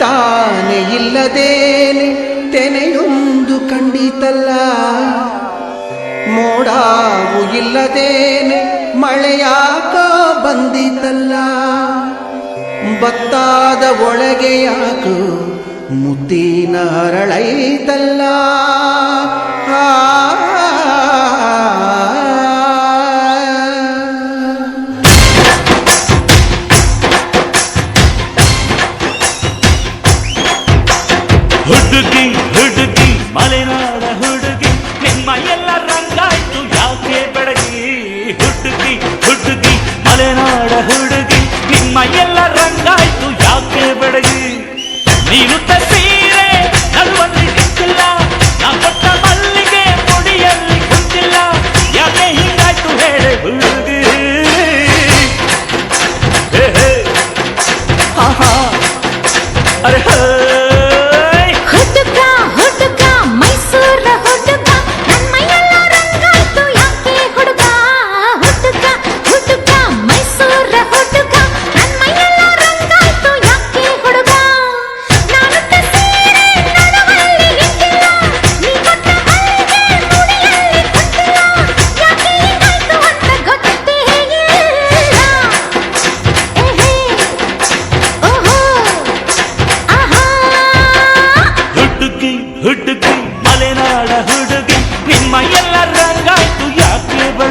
ತಾನೆ ಇಲ್ಲದೇನೆ ತೆನೆಯೊಂದು ಖಂಡಿತಲ್ಲ. ಮೋಡಾವು ಇಲ್ಲದೇನೆ ಮಳೆಯಾಕ ಬಂದಿತಲ್ಲ. ಬತ್ತಾದ ಒಳಗೆ ಯಾಕೋ ಮುತ್ತಿನ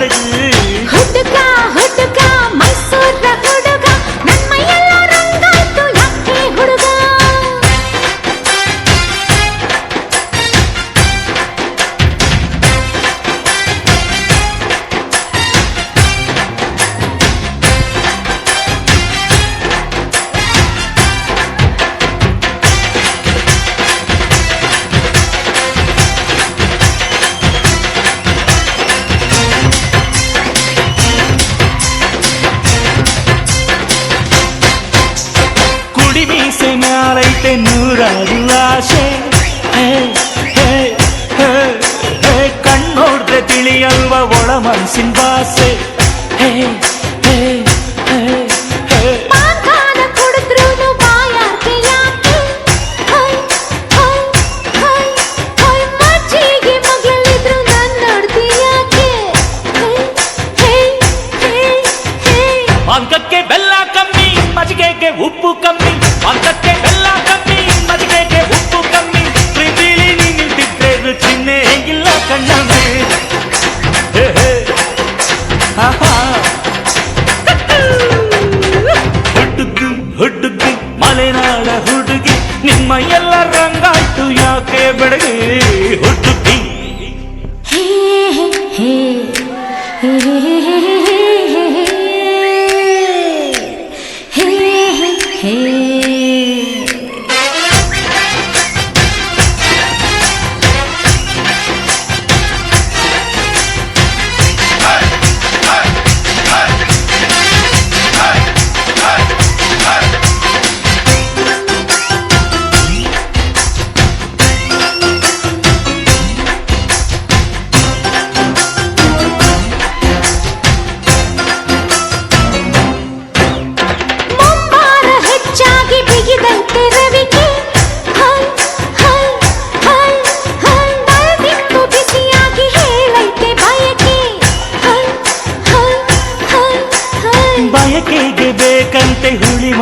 Alegria নুরারু আসে। ಹುಡುಗಿ ಮಲೆನಾಡ ಹುಡುಗಿ ನಿಮ್ಮ ಎಲ್ಲ ರಂಗಾಟು ಯಾಕೆ ಬೆಡಗಿ ಹುಡುಗಿ ಹೇ ಹೇ ಹೇ ಹೇ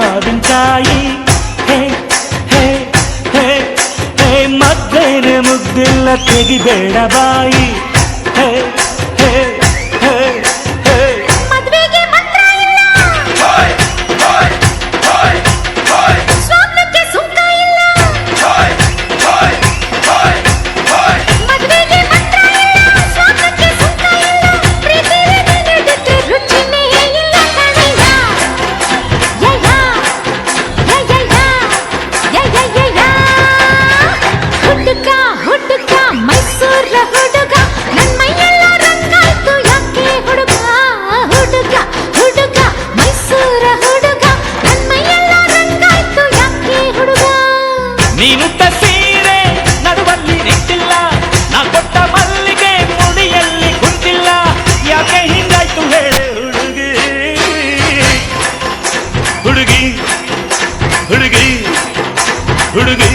భావించాయి. హే హే హే హే మద్దైన ముద్దిల్ల తెగి బేడబాయి. ಹುಡುಗಿ ಹುಡುಗಿ